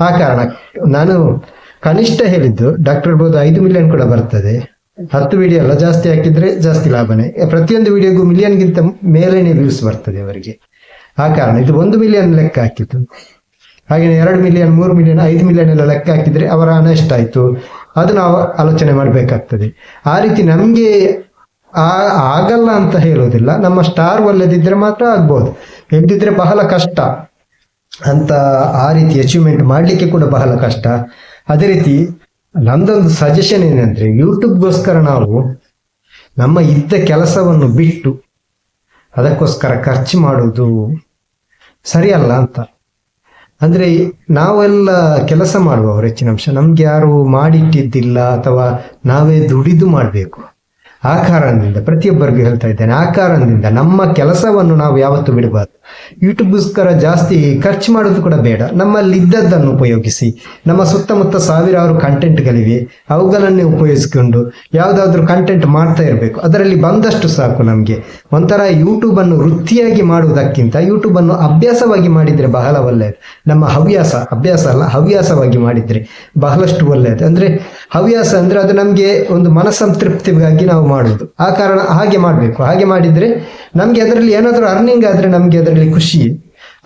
ಆ ಕಾರಣ ನಾನು ಕನಿಷ್ಠ ಹೇಳಿದ್ದು ಡಾಕ್ಟರ್ ಬೋದು ಐದು ಮಿಲಿಯನ್ ಕೂಡ ಬರ್ತದೆ. ಹತ್ತು ವಿಡಿಯೋ ಅಲ್ಲ, ಜಾಸ್ತಿ ಹಾಕಿದ್ರೆ ಜಾಸ್ತಿ ಲಾಭನೇ. ಪ್ರತಿಯೊಂದು ವಿಡಿಯೋಗೂ ಮಿಲಿಯನ್ಗಿಂತ ಮೇಲೇನೆ ವ್ಯೂಸ್ ಬರ್ತದೆ ಅವರಿಗೆ. ಆ ಕಾರಣ ಇದು ಒಂದು ಮಿಲಿಯನ್ ಲೆಕ್ಕ ಹಾಕಿತ್ತು ಹಾಗೆ ಎರಡು ಮಿಲಿಯನ್ ಮೂರು ಮಿಲಿಯನ್ ಐದು ಮಿಲಿಯನ್ ಎಲ್ಲ ಲೆಕ್ಕ ಹಾಕಿದ್ರೆ ಅವರ ಹಣ ಎಷ್ಟಾಯ್ತು? ಅದು ನಾವು ಆಲೋಚನೆ ಮಾಡಬೇಕಾಗ್ತದೆ. ಆ ರೀತಿ ನಮಗೆ ಆಗಲ್ಲ ಅಂತ ಹೇಳೋದಿಲ್ಲ ನಮ್ಮ ಸ್ಟಾರ್ ಒಳ್ಳೆದಿದ್ರೆ ಮಾತ್ರ ಆಗ್ಬೋದು. ಇಲ್ದಿದ್ರೆ ಬಹಳ ಕಷ್ಟ. ಅಂತ ಆ ರೀತಿ ಅಚೀವ್ಮೆಂಟ್ ಮಾಡಲಿಕ್ಕೆ ಕೂಡ ಬಹಳ ಕಷ್ಟ. ಅದೇ ರೀತಿ ನಂದೊಂದು ಸಜೆಷನ್ ಏನಂದ್ರೆ ಯೂಟ್ಯೂಬ್ಗೋಸ್ಕರ ನಾವು ನಮ್ಮ ಇದ್ದ ಕೆಲಸವನ್ನು ಬಿಟ್ಟು ಅದಕ್ಕೋಸ್ಕರ ಖರ್ಚು ಮಾಡುವುದು ಸರಿಯಲ್ಲ ಅಂತ. ಅಂದ್ರೆ ನಾವೆಲ್ಲ ಕೆಲಸ ಮಾಡುವವರು ಹೆಚ್ಚಿನ ಅಂಶ. ನಮ್ಗೆ ಯಾರು ಮಾಡಿಟ್ಟಿದ್ದಿಲ್ಲ ಅಥವಾ ನಾವೇ ದುಡಿದು ಮಾಡಬೇಕು. ಆ ಕಾರಣದಿಂದ ಪ್ರತಿಯೊಬ್ಬರಿಗೂ ಹೇಳ್ತಾ ಇದ್ದೇನೆ ಆ ಕಾರಣದಿಂದ ನಮ್ಮ ಕೆಲಸವನ್ನು ನಾವು ಯಾವತ್ತೂ ಬಿಡಬಾರ್ದು. ಯೂಟ್ಯೂಬ್ಗೋಸ್ಕರ ಜಾಸ್ತಿ ಖರ್ಚು ಮಾಡೋದು ಕೂಡ ಬೇಡ. ನಮ್ಮಲ್ಲಿ ಇದ್ದದ್ದನ್ನು ಉಪಯೋಗಿಸಿ, ನಮ್ಮ ಸುತ್ತಮುತ್ತ ಸಾವಿರಾರು ಕಂಟೆಂಟ್ಗಳಿವೆ ಅವುಗಳನ್ನೇ ಉಪಯೋಗಿಸಿಕೊಂಡು ಯಾವುದಾದ್ರೂ ಕಂಟೆಂಟ್ ಮಾಡ್ತಾ ಇರಬೇಕು. ಅದರಲ್ಲಿ ಬಂದಷ್ಟು ಸಾಕು ನಮಗೆ. ಒಂಥರ ಯೂಟ್ಯೂಬ್ ಅನ್ನು ವೃತ್ತಿಯಾಗಿ ಮಾಡುವುದಕ್ಕಿಂತ ಯೂಟ್ಯೂಬನ್ನು ಅಭ್ಯಾಸವಾಗಿ ಮಾಡಿದರೆ ಬಹಳ ಒಳ್ಳೆಯದು. ನಮ್ಮ ಹವ್ಯಾಸ, ಅಭ್ಯಾಸ ಅಲ್ಲ, ಹವ್ಯಾಸವಾಗಿ ಮಾಡಿದರೆ ಬಹಳಷ್ಟು ಒಳ್ಳೆಯದು. ಅಂದರೆ ಹವ್ಯಾಸ ಅಂದರೆ ಅದು ನಮಗೆ ಒಂದು ಮನಸಂತೃಪ್ತಿಗಾಗಿ ನಾವು ಮಾಡುವುದು. ಆ ಕಾರಣ ಹಾಗೆ ಮಾಡಬೇಕು. ಹಾಗೆ ಮಾಡಿದ್ರೆ ನಮಗೆ ಅದರಲ್ಲಿ ಏನಾದರೂ ಅರ್ನಿಂಗ್ ಆದ್ರೆ ನಮಗೆ ಅದರಲ್ಲಿ ಖುಷಿ.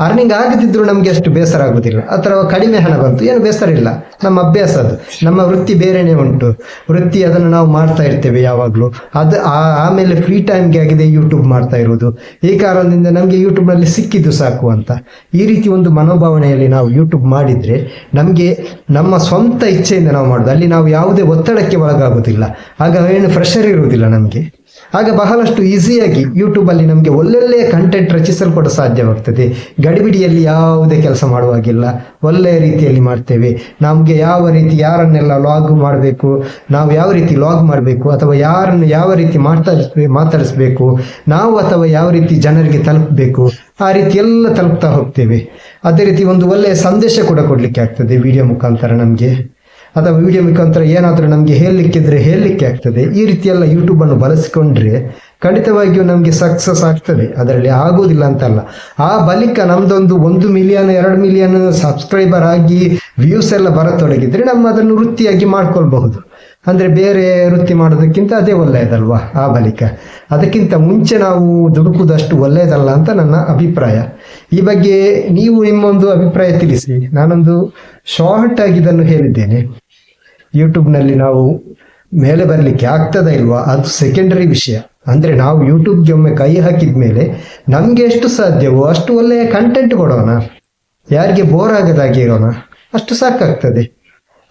ಅರ್ನಿಂಗ್ ಆಗದಿದ್ರು ನಮಗೆ ಅಷ್ಟು ಬೇಸರ ಆಗುದಿಲ್ಲ. ಅಥವಾ ಕಡಿಮೆ ಹಣ ಬಂತು. ಏನು ಬೇಸರ ಇಲ್ಲ. ನಮ್ಮ ಅಭ್ಯಾಸ ಅದು. ನಮ್ಮ ವೃತ್ತಿ ಬೇರೆನೇ ಉಂಟು. ವೃತ್ತಿ ಅದನ್ನು ನಾವು ಮಾಡ್ತಾ ಇರ್ತೇವೆ ಯಾವಾಗಲೂ. ಅದು ಆಮೇಲೆ ಫ್ರೀ ಟೈಮ್ಗೆ ಆಗಿದೆ ಯೂಟ್ಯೂಬ್ ಮಾಡ್ತಾ ಇರುವುದು. ಈ ಕಾರಣದಿಂದ ನಮಗೆ ಯೂಟ್ಯೂಬ್ನಲ್ಲಿ ಸಿಕ್ಕಿದ್ದು ಸಾಕು ಅಂತ. ಈ ರೀತಿ ಒಂದು ಮನೋಭಾವನೆಯಲ್ಲಿ ನಾವು ಯೂಟ್ಯೂಬ್ ಮಾಡಿದರೆ ನಮಗೆ ನಮ್ಮ ಸ್ವಂತ ಇಚ್ಛೆಯಿಂದ ನಾವು ಮಾಡೋದು. ಅಲ್ಲಿ ನಾವು ಯಾವುದೇ ಒತ್ತಡಕ್ಕೆ ಒಳಗಾಗೋದಿಲ್ಲ. ಆಗ ಏನು ಪ್ರೆಷರ್ ಇರುವುದಿಲ್ಲ ನಮಗೆ. ಆಗ ಬಹಳಷ್ಟು ಈಸಿಯಾಗಿ ಯೂಟ್ಯೂಬಲ್ಲಿ ನಮಗೆ ಒಳ್ಳೊಳ್ಳೆಯ ಕಂಟೆಂಟ್ ರಚಿಸಲು ಕೂಡ ಸಾಧ್ಯವಾಗ್ತದೆ. ಗಡಿಬಿಡಿಯಲ್ಲಿ ಯಾವುದೇ ಕೆಲಸ ಮಾಡುವಾಗಿಲ್ಲ. ಒಳ್ಳೆಯ ರೀತಿಯಲ್ಲಿ ಮಾಡ್ತೇವೆ. ನಮಗೆ ಯಾವ ರೀತಿ ಯಾರನ್ನೆಲ್ಲ ಲಾಗ್ ಮಾಡಬೇಕು, ನಾವು ಯಾವ ರೀತಿ ಲಾಗ್ ಮಾಡಬೇಕು, ಅಥವಾ ಯಾರನ್ನು ಯಾವ ರೀತಿ ಮಾತಾಡಿಸ್ಬೇಕು ಮಾತಾಡಿಸ್ಬೇಕು, ನಾವು ಅಥವಾ ಯಾವ ರೀತಿ ಜನರಿಗೆ ತಲುಪಬೇಕು, ಆ ರೀತಿ ಎಲ್ಲ ತಲುಪ್ತಾ ಹೋಗ್ತೇವೆ. ಅದೇ ರೀತಿ ಒಂದು ಒಳ್ಳೆಯ ಸಂದೇಶ ಕೂಡ ಕೊಡಲಿಕ್ಕೆ ಆಗ್ತದೆ ವಿಡಿಯೋ ಮುಖಾಂತರ ನಮಗೆ. ಅಥವಾ ವಿಡಿಯೋ ಮುಖಾಂತರ ಏನಾದರೂ ನಮಗೆ ಹೇಳಲಿಕ್ಕಿದ್ರೆ ಹೇಳಲಿಕ್ಕೆ ಆಗ್ತದೆ. ಈ ರೀತಿಯೆಲ್ಲ ಯೂಟ್ಯೂಬನ್ನು ಬಳಸಿಕೊಂಡ್ರೆ ಖಂಡಿತವಾಗಿಯೂ ನಮಗೆ ಸಕ್ಸಸ್ ಆಗ್ತದೆ. ಅದರಲ್ಲಿ ಆಗೋದಿಲ್ಲ ಅಂತಲ್ಲ. ಆ ಬಳಿಕ ನಮ್ದೊಂದು ಒಂದು ಮಿಲಿಯನ್ ಎರಡು ಮಿಲಿಯನ್ ಸಬ್ಸ್ಕ್ರೈಬರ್ ಆಗಿ ವ್ಯೂಸ್ ಎಲ್ಲ ಬರತೊಡಗಿದ್ರೆ ನಮ್ಮ ಅದನ್ನು ವೃತ್ತಿಯಾಗಿ ಮಾಡ್ಕೊಳ್ಬಹುದು. ಅಂದ್ರೆ ಬೇರೆ ವೃತ್ತಿ ಮಾಡೋದಕ್ಕಿಂತ ಅದೇ ಒಳ್ಳೆಯದಲ್ವಾ ಆ ಬಳಿಕ ಅದಕ್ಕಿಂತ ಮುಂಚೆ ನಾವು ದುಡುಕುವುದಷ್ಟು ಒಳ್ಳೆಯದಲ್ಲ ಅಂತ ನನ್ನ ಅಭಿಪ್ರಾಯ. ಈ ಬಗ್ಗೆ ನೀವು ನಿಮ್ಮೊಂದು ಅಭಿಪ್ರಾಯ ತಿಳಿಸಿ. ನಾನೊಂದು ಶಾರ್ಟ್ ಆಗಿ ಇದನ್ನು ಹೇಳಿದ್ದೇನೆ. ಯೂಟ್ಯೂಬ್ನಲ್ಲಿ ನಾವು ಮೇಲೆ ಬರಲಿಕ್ಕೆ ಆಗ್ತದ ಇಲ್ವಾ? ಅದು ಸೆಕೆಂಡರಿ ವಿಷಯ. ಅಂದ್ರೆ ನಾವು ಯೂಟ್ಯೂಬ್ಗೆ ಒಮ್ಮೆ ಕೈ ಹಾಕಿದ ಮೇಲೆ ನಮಗೆ ಎಷ್ಟು ಸಾಧ್ಯವೋ ಅಷ್ಟು ಒಳ್ಳೆಯ ಕಂಟೆಂಟ್ ಕೊಡೋಣ. ಯಾರಿಗೆ ಬೋರ್ ಆಗದಾಗಿ ಇರೋಣ. ಅಷ್ಟು ಸಾಕಾಗ್ತದೆ.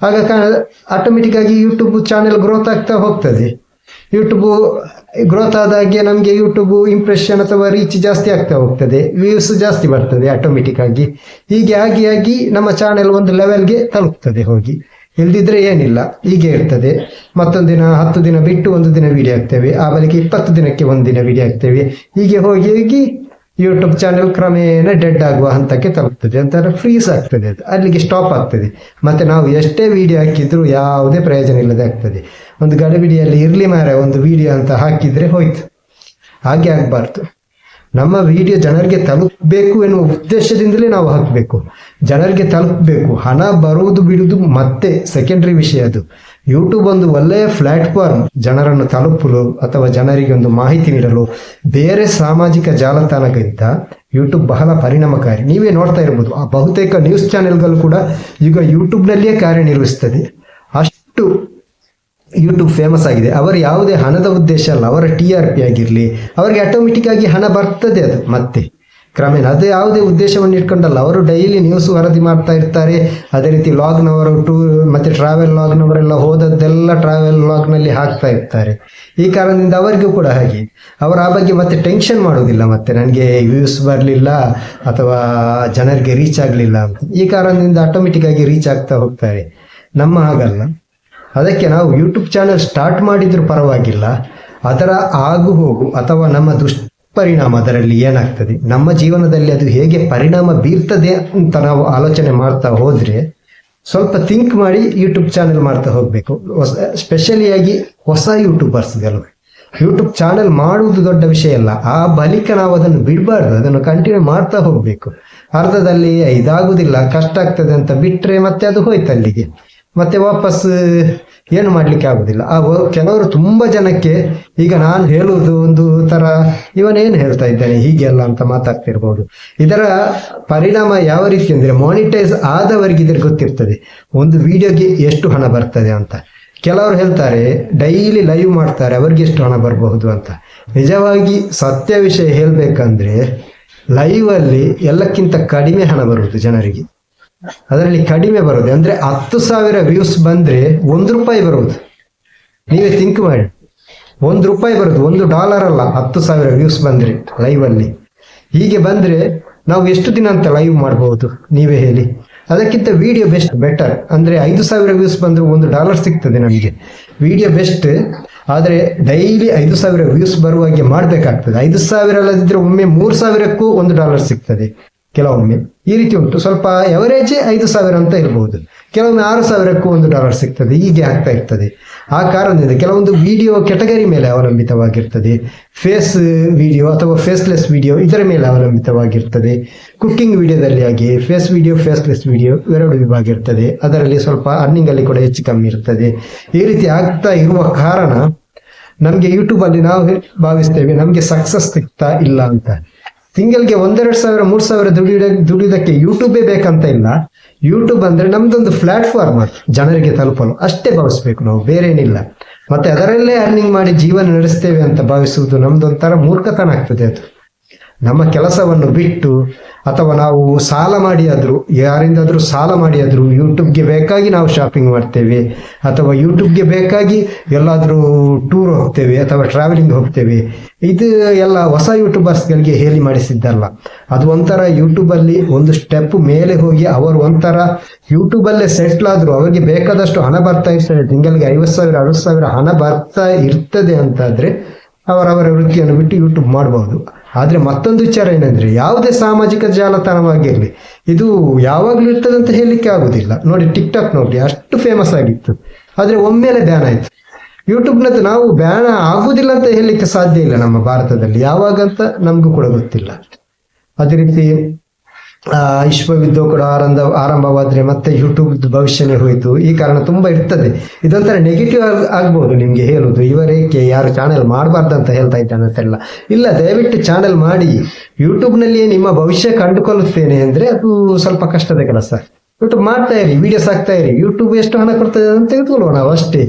ಆಗ ಆಟೋಮೆಟಿಕ್ ಆಗಿ ಯೂಟ್ಯೂಬ್ ಚಾನೆಲ್ ಗ್ರೋತ್ ಆಗ್ತಾ ಹೋಗ್ತದೆ. ಯೂಟ್ಯೂಬ್ ಗ್ರೋತ್ ಆದಾಗೆ ನಮಗೆ ಯೂಟ್ಯೂಬ್ ಇಂಪ್ರೆಷನ್ ಅಥವಾ ರೀಚ್ ಜಾಸ್ತಿ ಆಗ್ತಾ ಹೋಗ್ತದೆ. ವ್ಯೂಸ್ ಜಾಸ್ತಿ ಬರ್ತದೆ ಆಟೋಮೆಟಿಕ್ ಆಗಿ. ಹೀಗೆ ಆಗಿ ಆಗಿ ನಮ್ಮ ಚಾನೆಲ್ ಒಂದು ಲೆವೆಲ್ಗೆ ತಲುಪ್ತದೆ ಹೋಗಿ. ಇಲ್ದಿದ್ರೆ ಏನಿಲ್ಲ, ಹೀಗೆ ಇರ್ತದೆ. ಮತ್ತೊಂದು ದಿನ ಹತ್ತು ದಿನ ಬಿಟ್ಟು ಒಂದು ದಿನ ವಿಡಿಯೋ ಹಾಕ್ತೇವೆ. ಆ ಬಳಿಕ ಇಪ್ಪತ್ತು ದಿನಕ್ಕೆ ಒಂದು ದಿನ ವಿಡಿಯೋ ಹಾಕ್ತೇವೆ. ಹೀಗೆ ಹೋಗಿ ಹೋಗಿ ಯೂಟ್ಯೂಬ್ ಚಾನೆಲ್ ಕ್ರಮೇಣ ಡೆಡ್ ಆಗುವ ಹಂತಕ್ಕೆ ತಲುಪ್ತದೆ. ಅಂತಾರೆ ಫ್ರೀಸ್ ಆಗ್ತದೆ ಅದು. ಅಲ್ಲಿಗೆ ಸ್ಟಾಪ್ ಆಗ್ತದೆ. ಮತ್ತೆ ನಾವು ಎಷ್ಟೇ ವಿಡಿಯೋ ಹಾಕಿದ್ರು ಯಾವುದೇ ಪ್ರಯೋಜನ ಇಲ್ಲದೆ ಆಗ್ತದೆ. ಒಂದು ಗಡಿಬಿಡಿಯಲ್ಲಿ ಇರ್ಲಿ ಮಾರ ಒಂದು ವಿಡಿಯೋ ಅಂತ ಹಾಕಿದ್ರೆ ಹೋಯ್ತು. ಹಾಗೆ ಆಗಬಾರ್ದು. ನಮ್ಮ ವಿಡಿಯೋ ಜನರಿಗೆ ತಲುಪಬೇಕು ಎನ್ನುವ ಉದ್ದೇಶದಿಂದಲೇ ನಾವು ಹಾಕಬೇಕು. ಜನರಿಗೆ ತಲುಪಬೇಕು. ಹಣ ಬರುವುದು ಬಿಡುವುದು ಮತ್ತೆ ಸೆಕೆಂಡರಿ ವಿಷಯ ಅದು. ಯೂಟ್ಯೂಬ್ ಒಂದು ಒಳ್ಳೆಯ ಪ್ಲಾಟ್ಫಾರ್ಮ್ ಜನರನ್ನು ತಲುಪಲು ಅಥವಾ ಜನರಿಗೆ ಒಂದು ಮಾಹಿತಿ ನೀಡಲು ಬೇರೆ ಸಾಮಾಜಿಕ ಜಾಲತಾಣಕ್ಕಿಂತ ಯೂಟ್ಯೂಬ್ ಬಹಳ ಪರಿಣಾಮಕಾರಿ. ನೀವೇ ನೋಡ್ತಾ ಇರ್ಬೋದು. ಆ ಬಹುತೇಕ ನ್ಯೂಸ್ ಚಾನೆಲ್ಗಳು ಕೂಡ ಈಗ ಯೂಟ್ಯೂಬ್ನಲ್ಲಿಯೇ ಕಾರ್ಯನಿರ್ವಹಿಸ್ತದೆ ಅಷ್ಟು ಯೂಟ್ಯೂಬ್ ಫೇಮಸ್ ಆಗಿದೆ. ಅವರು ಯಾವುದೇ ಹಣದ ಉದ್ದೇಶ ಅಲ್ಲ. ಅವರ ಟಿ ಆರ್ ಪಿ ಆಗಿರಲಿ, ಅವರಿಗೆ ಆಟೋಮೆಟಿಕ್ ಆಗಿ ಹಣ ಬರ್ತದೆ ಅದು. ಮತ್ತೆ ಕ್ರಮೇಣ ಅದು ಯಾವುದೇ ಉದ್ದೇಶವನ್ನು ಇಟ್ಕೊಂಡಲ್ಲ. ಅವರು ಡೈಲಿ ನ್ಯೂಸ್ ವರದಿ ಮಾಡ್ತಾ ಇರ್ತಾರೆ. ಅದೇ ರೀತಿ ಲಾಗ್ನವರು ಟೂರ್ ಮತ್ತೆ ಟ್ರಾವೆಲ್ ಲಾಗ್ನವರೆಲ್ಲ ಹೋದದ್ದೆಲ್ಲ ಟ್ರಾವೆಲ್ ಲಾಗ್ನಲ್ಲಿ ಹಾಕ್ತಾ ಇರ್ತಾರೆ. ಈ ಕಾರಣದಿಂದ ಅವರಿಗೂ ಕೂಡ ಹಾಗೆ. ಅವರು ಆ ಬಗ್ಗೆ ಮತ್ತೆ ಟೆನ್ಷನ್ ಮಾಡೋದಿಲ್ಲ ಮತ್ತೆ ನನಗೆ ವ್ಯೂಸ್ ಬರಲಿಲ್ಲ ಅಥವಾ ಜನರಿಗೆ ರೀಚ್ ಆಗಲಿಲ್ಲ ಅಂತ. ಈ ಕಾರಣದಿಂದ ಆಟೋಮೆಟಿಕ್ ಆಗಿ ರೀಚ್ ಆಗ್ತಾ ಹೋಗ್ತಾರೆ. ನಮ್ಮ ಹಾಗಲ್ಲ. ಅದಕ್ಕೆ ನಾವು ಯೂಟ್ಯೂಬ್ ಚಾನೆಲ್ ಸ್ಟಾರ್ಟ್ ಮಾಡಿದ್ರು ಪರವಾಗಿಲ್ಲ. ಅದರ ಆಗು ಹೋಗು ಅಥವಾ ನಮ್ಮ ದುಷ್ಪರಿಣಾಮ ಅದರಲ್ಲಿ ಏನಾಗ್ತದೆ? ನಮ್ಮ ಜೀವನದಲ್ಲಿ ಅದು ಹೇಗೆ ಪರಿಣಾಮ ಬೀರ್ತದೆ ಅಂತ ನಾವು ಆಲೋಚನೆ ಮಾಡ್ತಾ ಹೋದ್ರೆ ಸ್ವಲ್ಪ ಥಿಂಕ್ ಮಾಡಿ ಯೂಟ್ಯೂಬ್ ಚಾನೆಲ್ ಮಾಡ್ತಾ ಹೋಗಬೇಕು. ಹೊಸ ಸ್ಪೆಷಲಿಯಾಗಿ ಹೊಸ ಯೂಟ್ಯೂಬರ್ಸ್ಗಳು ಯೂಟ್ಯೂಬ್ ಚಾನೆಲ್ ಮಾಡುವುದು ದೊಡ್ಡ ವಿಷಯ ಅಲ್ಲ. ಆ ಬಳಿಕ ನಾವು ಅದನ್ನು ಬಿಡಬಾರ್ದು. ಅದನ್ನು ಕಂಟಿನ್ಯೂ ಮಾಡ್ತಾ ಹೋಗಬೇಕು. ಅರ್ಧದಲ್ಲಿ ಇದಾಗುದಿಲ್ಲ ಕಷ್ಟ ಆಗ್ತದೆ ಅಂತ ಬಿಟ್ಟರೆ ಮತ್ತೆ ಅದು ಹೋಯ್ತು ಅಲ್ಲಿಗೆ. ಮತ್ತೆ ವಾಪಸ್ ಏನು ಮಾಡ್ಲಿಕ್ಕೆ ಆಗುದಿಲ್ಲ. ಆ ಕೆಲವರು ತುಂಬಾ ಜನಕ್ಕೆ ಈಗ ನಾನು ಹೇಳುವುದು ಒಂದು ತರ ಇವನೇನು ಹೇಳ್ತಾ ಇದ್ದಾನೆ ಹೀಗೆಲ್ಲ ಅಂತ ಮಾತಾಡ್ತಿರ್ಬೋದು ಇದರ ಪರಿಣಾಮ ಯಾವ ರೀತಿ ಅಂದ್ರೆ ಮಾನಿಟೈಸ್ ಆದವರಿಗೆ ಇದ್ರೆ ಗೊತ್ತಿರ್ತದೆ. ಒಂದು ವಿಡಿಯೋಗೆ ಎಷ್ಟು ಹಣ ಬರ್ತದೆ ಅಂತ. ಕೆಲವರು ಹೇಳ್ತಾರೆ, ಡೈಲಿ ಲೈವ್ ಮಾಡ್ತಾರೆ, ಅವ್ರಿಗೆ ಎಷ್ಟು ಹಣ ಬರಬಹುದು ಅಂತ. ನಿಜವಾಗಿ ಸತ್ಯ ವಿಷಯ ಹೇಳ್ಬೇಕಂದ್ರೆ ಲೈವ್ ಅಲ್ಲಿ ಎಲ್ಲಕ್ಕಿಂತ ಕಡಿಮೆ ಹಣ ಬರುವುದು ಜನರಿಗೆ. ಅದರಲ್ಲಿ ಕಡಿಮೆ ಬರೋದು ಅಂದ್ರೆ ಹತ್ತು ಸಾವಿರ ವ್ಯೂಸ್ ಬಂದ್ರೆ ಒಂದು ರೂಪಾಯಿ ಬರುವುದು ನೀವೇ ಥಿಂಕ್ ಮಾಡಿ. ಒಂದು ರೂಪಾಯಿ ಬರುದು ಒಂದು ಡಾಲರ್ ಅಲ್ಲ, ಹತ್ತು ಸಾವಿರ ವ್ಯೂಸ್ ಬಂದ್ರೆ ಲೈವ್ ಅಲ್ಲಿ. ಹೀಗೆ ಬಂದ್ರೆ ನಾವು ಎಷ್ಟು ದಿನ ಅಂತ ಲೈವ್ ಮಾಡಬಹುದು ನೀವೇ ಹೇಳಿ. ಅದಕ್ಕಿಂತ ವಿಡಿಯೋ ಬೆಸ್ಟ್ ಬೆಟರ್ ಅಂದ್ರೆ ಐದು ಸಾವಿರ ವ್ಯೂಸ್ ಬಂದ್ರೆ ಒಂದು ಡಾಲರ್ ಸಿಗ್ತದೆ ನಮಗೆ. ವಿಡಿಯೋ ಬೆಸ್ಟ್ ಆದರೆ ಡೈಲಿ ಐದು ಸಾವಿರ ವ್ಯೂಸ್ ಬರುವಾಗೆ ಮಾಡ್ಬೇಕಾಗ್ತದೆ. ಐದು ಸಾವಿರ ಅಲ್ಲದಿದ್ರೆ ಒಮ್ಮೆ ಮೂರು ಸಾವಿರಕ್ಕೂ ಒಂದು ಡಾಲರ್ ಸಿಗ್ತದೆ. ಕೆಲವೊಮ್ಮೆ. ಈ ರೀತಿ ಉಂಟು. ಸ್ವಲ್ಪ ಎವರೇಜ್ ಐದು ಸಾವಿರ ಅಂತ ಇರಬಹುದು ಕೆಲವೊಮ್ಮೆ ಆರು ಸಾವಿರಕ್ಕೂ ಒಂದು ಡಾಲರ್ ಸಿಗ್ತದೆ. ಹೀಗೆ ಆಗ್ತಾ ಇರ್ತದೆ. ಆ ಕಾರಣದಿಂದ ಕೆಲವೊಂದು ವಿಡಿಯೋ ಕೆಟಗರಿ ಮೇಲೆ ಅವಲಂಬಿತವಾಗಿರ್ತದೆ. ಫೇಸ್ ವಿಡಿಯೋ ಅಥವಾ ಫೇಸ್ಲೆಸ್ ವಿಡಿಯೋ ಇದರ ಮೇಲೆ ಅವಲಂಬಿತವಾಗಿರ್ತದೆ. ಕುಕ್ಕಿಂಗ್ ವಿಡಿಯೋದಲ್ಲಿ ಹಾಗೆ ಫೇಸ್ ವಿಡಿಯೋ ಫೇಸ್ಲೆಸ್ ವಿಡಿಯೋ ಎರಡು ವಿಭಾಗ ಇರ್ತದೆ. ಅದರಲ್ಲಿ ಸ್ವಲ್ಪ ಅರ್ನಿಂಗ್ ಅಲ್ಲಿ ಕೂಡ ಹೆಚ್ಚು ಕಮ್ಮಿ ಇರ್ತದೆ. ಈ ರೀತಿ ಆಗ್ತಾ ಇರುವ ಕಾರಣ ನಮಗೆ ಯೂಟ್ಯೂಬ್ ಅಲ್ಲಿ ನಾವು ಭಾವಿಸ್ತೇವೆ ನಮಗೆ ಸಕ್ಸಸ್ ಸಿಗ್ತಾ ಇಲ್ಲ ಅಂತ. ತಿಂಗಳಿಗೆ ಒಂದೆರಡು ಸಾವಿರ, ಮೂರು ಸಾವಿರ ದುಡಿಯ ದುಡಿಯೋದಕ್ಕೆ ಯೂಟ್ಯೂಬೇ ಬೇಕಂತ ಇಲ್ಲ. ಯೂಟ್ಯೂಬ್ ಅಂದ್ರೆ ನಮ್ದೊಂದು ಪ್ಲಾಟ್ಫಾರ್ಮ್ ಜನರಿಗೆ ತಲುಪಲು ಅಷ್ಟೇ ಭಾವಿಸ್ಬೇಕು ನಾವು, ಬೇರೆ ಏನಿಲ್ಲ. ಮತ್ತೆ ಅದರಲ್ಲೇ ಅರ್ನಿಂಗ್ ಮಾಡಿ ಜೀವನ ನಡೆಸ್ತೇವೆ ಅಂತ ಭಾವಿಸುವುದು ನಮ್ದೊಂಥರ ಮೂರ್ಖತನ ಆಗ್ತದೆ ಅದು. ನಮ್ಮ ಕೆಲಸವನ್ನು ಬಿಟ್ಟು ಅಥವಾ ನಾವು ಸಾಲ ಮಾಡಿ ಯಾರಿಂದಾದರೂ ಸಾಲ ಮಾಡಿ ಆದ್ರೂ ಯೂಟ್ಯೂಬ್ಗೆ ಬೇಕಾಗಿ ನಾವು ಶಾಪಿಂಗ್ ಮಾಡ್ತೇವೆ. ಅಥವಾ ಯೂಟ್ಯೂಬ್ಗೆ ಬೇಕಾಗಿ ಎಲ್ಲಾದರೂ ಟೂರ್ ಹೋಗ್ತೇವೆ ಅಥವಾ ಟ್ರಾವೆಲಿಂಗ್ ಹೋಗ್ತೇವೆ. ಇದು ಎಲ್ಲ ಹೊಸ ಯೂಟ್ಯೂಬರ್ಸ್ಗಳಿಗೆ ಹೇಳಿ ಮಾಡಿಸಿದ್ದಲ್ಲ. ಅದು ಒಂಥರ ಯೂಟ್ಯೂಬಲ್ಲಿ ಒಂದು ಸ್ಟೆಪ್ ಮೇಲೆ ಹೋಗಿ ಅವರು ಒಂಥರ ಯೂಟ್ಯೂಬಲ್ಲೇ ಸೆಟ್ಲ್ ಆದರೂ ಅವರಿಗೆ ಬೇಕಾದಷ್ಟು ಹಣ ಬರ್ತಾ ಇರ್ತದೆ. ತಿಂಗಳಿಗೆ ಐವತ್ತು ಸಾವಿರ, ಅರವತ್ತು ಸಾವಿರ ಹಣ ಬರ್ತಾ ಇರ್ತದೆ ಅಂತಾದ್ರೆ ಅವರವರ ವೃತ್ತಿಯನ್ನು ಬಿಟ್ಟು ಯೂಟ್ಯೂಬ್ ಮಾಡಬಹುದು ಆದರೆ ಮತ್ತೊಂದು ವಿಚಾರ ಏನಂದರೆ, ಯಾವುದೇ ಸಾಮಾಜಿಕ ಜಾಲತಾಣವಾಗಿರಲಿ ಇದು ಯಾವಾಗಲೂ ಇರ್ತದೆ ಅಂತ ಹೇಳಲಿಕ್ಕೆ ಆಗುದಿಲ್ಲ. ನೋಡಿ ಟಿಕ್ ಟಾಕ್ ನೋಡಿ ಅಷ್ಟು ಫೇಮಸ್ ಆಗಿತ್ತು. ಆದರೆ ಒಮ್ಮೆಲೆ ಬ್ಯಾನ್ ಆಯಿತು. ಯೂಟ್ಯೂಬ್ನದ್ದು ನಾವು ಬ್ಯಾನ್ ಆಗುವುದಿಲ್ಲ ಅಂತ ಹೇಳಲಿಕ್ಕೆ ಸಾಧ್ಯ ಇಲ್ಲ ನಮ್ಮ ಭಾರತದಲ್ಲಿ. ಯಾವಾಗಂತ ನಮಗೂ ಕೂಡ ಗೊತ್ತಿಲ್ಲ. ಅದೇ ರೀತಿ ವಿಶ್ವವಿದ್ಯೋ ಕೂಡ ಆರಂಭ ಆರಂಭವಾದ್ರೆ ಮತ್ತೆ ಯೂಟ್ಯೂಬ್ ಭವಿಷ್ಯನೇ ಹೋಯಿತು. ಈ ಕಾರಣ ತುಂಬಾ ಇರ್ತದೆ. ಇದೊಂಥರ ನೆಗೆಟಿವ್ ಆಗ್ಬೋದು ನಿಮ್ಗೆ ಹೇಳುದು. ಇವರೇಕೆ, ಯಾರು ಚಾನೆಲ್ ಮಾಡಬಾರ್ದು ಅಂತ ಹೇಳ್ತಾ ಇದ್ದಾನೆ ಅಂತೆಲ್ಲ ಇಲ್ಲ, ದಯವಿಟ್ಟು ಚಾನೆಲ್ ಮಾಡಿ. ಯೂಟ್ಯೂಬ್ನಲ್ಲಿಯೇ ನಿಮ್ಮ ಭವಿಷ್ಯ ಕಂಡುಕೊಳ್ಳುತ್ತೇನೆ ಅಂದ್ರೆ ಅದು ಸ್ವಲ್ಪ ಕಷ್ಟದ ಕೆಲಸ. ಯೂಟ್ಯೂಬ್ ಮಾಡ್ತಾ ಇರಿ ವಿಡಿಯೋಸ್ ಹಾಕ್ತಾ ಇರಿ. ಯೂಟ್ಯೂಬ್ ಎಷ್ಟು ಹಣ ಕೊಡ್ತದೆ ಅಂತ ತಿಳ್ಕೊಳ್ಳೋಣ ನಾವು ಅಷ್ಟೇ.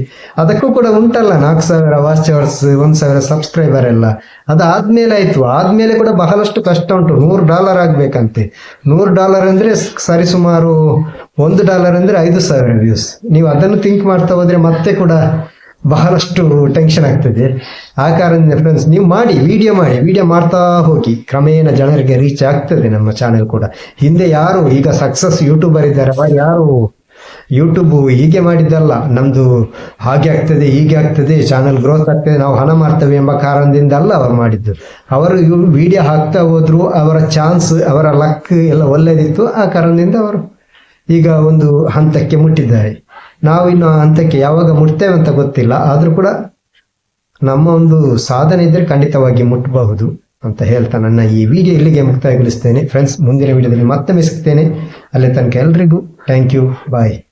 ಅದಕ್ಕೂ ಕೂಡ ಉಂಟಲ್ಲ, ನಾಲ್ಕು ಸಾವಿರ ವಾಚರ್ಸ್ ಒಂದ್ ಸಾವಿರ ಸಬ್ಸ್ಕ್ರೈಬರ್ ಎಲ್ಲ. ಅದಾದ್ಮೇಲೆ ಆಯ್ತು. ಆದ್ಮೇಲೆ ಕೂಡ ಬಹಳಷ್ಟು ಕಷ್ಟ ಉಂಟು. ನೂರು ಡಾಲರ್ ಆಗ್ಬೇಕಂತೆ. ನೂರು ಡಾಲರ್ ಅಂದ್ರೆ ಸರಿಸುಮಾರು ಒಂದು ಡಾಲರ್ ಅಂದ್ರೆ ಐದು ಸಾವಿರ ವ್ಯೂಸ್ ನೀವು ಅದನ್ನು ಥಿಂಕ್ ಮಾಡ್ತಾ ಹೋದ್ರೆ ಮತ್ತೆ ಕೂಡ ಬಹಳಷ್ಟು ಟೆನ್ಷನ್ ಆಗ್ತದೆ. ಆ ಕಾರಣದಿಂದ ಫ್ರೆಂಡ್ಸ್ ನೀವು ಮಾಡಿ ವಿಡಿಯೋ ಮಾಡಿ ವಿಡಿಯೋ ಮಾಡ್ತಾ ಹೋಗಿ. ಕ್ರಮೇಣ ಜನರಿಗೆ ರೀಚ್ ಆಗ್ತದೆ ನಮ್ಮ ಚಾನೆಲ್ ಕೂಡ. ಹಿಂದೆ ಯಾರು ಈಗ ಸಕ್ಸಸ್ ಯೂಟ್ಯೂಬರ್ ಇದ್ದಾರೆ ಯಾರು ಯೂಟ್ಯೂಬ್ ಹೀಗೆ ಮಾಡಿದ್ದಲ್ಲ, ನಮ್ದು ಹಾಗೆ ಆಗ್ತದೆ, ಹೀಗೆ ಆಗ್ತದೆ ಚಾನೆಲ್ ಗ್ರೋತ್ ಆಗ್ತದೆ, ನಾವು ಹಣ ಮಾಡ್ತೇವೆ ಎಂಬ ಕಾರಣದಿಂದ ಅಲ್ಲ ಅವರು ಮಾಡಿದ್ದು. ಅವರು ವಿಡಿಯೋ ಹಾಕ್ತಾ ಹೋದ್ರು, ಅವರ ಚಾನ್ಸ್ ಅವರ ಲಕ್ ಎಲ್ಲ ಒಳ್ಳೇದಿತ್ತು, ಆ ಕಾರಣದಿಂದ ಅವರು ಈಗ ಒಂದು ಹಂತಕ್ಕೆ ಮುಟ್ಟಿದ್ದಾರೆ. ನಾವು ಇನ್ನು ಹಂತಕ್ಕೆ ಯಾವಾಗ ಮುಟ್ತೇವೆ ಅಂತ ಗೊತ್ತಿಲ್ಲ. ಆದರೂ ಕೂಡ ನಮ್ಮ ಒಂದು ಸಾಧನೆ ಇದ್ರೆ ಖಂಡಿತವಾಗಿ ಮುಟ್ಟಬಹುದು ಅಂತ ಹೇಳ್ತಾ ನನ್ನ ಈ ವಿಡಿಯೋ ಇಲ್ಲಿಗೆ ಮುಕ್ತಾಯಗೊಳಿಸ್ತೇನೆ. ಫ್ರೆಂಡ್ಸ್ ಮುಂದಿನ ವಿಡಿಯೋದಲ್ಲಿ ಮತ್ತೆ ಸಿಗ್ತೇನೆ ಅಲ್ಲಿ ತನಕ ಎಲ್ರಿಗೂ ಥ್ಯಾಂಕ್ ಯು ಬಾಯ್